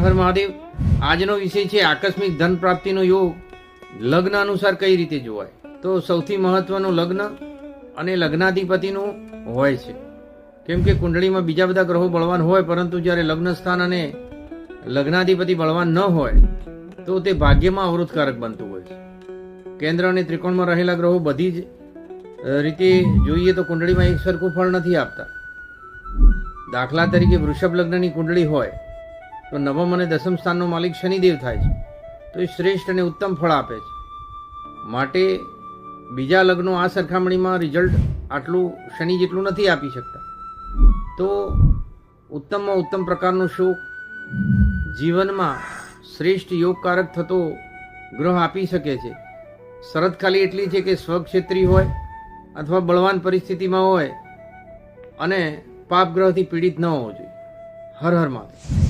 હર મહાદેવ, આજનો વિષય છે આકસ્મિક ધન પ્રાપ્તિનો યોગ. લગ્ન અનુસાર કઈ રીતે જોવાય? તો સૌથી મહત્વનું લગ્ન અને લગ્નાધિપતિનું હોય છે. કેમ કે કુંડળીમાં બીજા બધા ગ્રહો બળવાન હોય, પરંતુ જ્યારે લગ્ન સ્થાન અને લગ્નાધિપતિ બળવાન ન હોય, તો તે ભાગ્યમાં અવરોધકારક બનતું હોય છે. કેન્દ્ર અને ત્રિકોણમાં રહેલા ગ્રહો બધી જ રીતે જોઈએ તો કુંડળીમાં એક સરખું ફળ નથી આપતા. દાખલા તરીકે વૃષભ લગ્નની કુંડળી હોય તો નવમ અને દસમ સ્થાનનો માલિક શનિદેવ થાય છે. તો એ શ્રેષ્ઠ અને ઉત્તમ ફળ આપે છે. માટે બીજા લગ્નો આ સરખામણીમાં રિઝલ્ટ આટલું શનિ જેટલું નથી આપી શકતા. તો ઉત્તમમાં ઉત્તમ પ્રકારનો શોક જીવનમાં શ્રેષ્ઠ યોગકારક થતો ગ્રહ આપી શકે છે. શરત ખાલી એટલી છે કે સ્વક્ષેત્રી હોય અથવા બળવાન પરિસ્થિતિમાં હોય અને પાપ ગ્રહથી પીડિત ન હોવો જોઈએ. હર હર માતા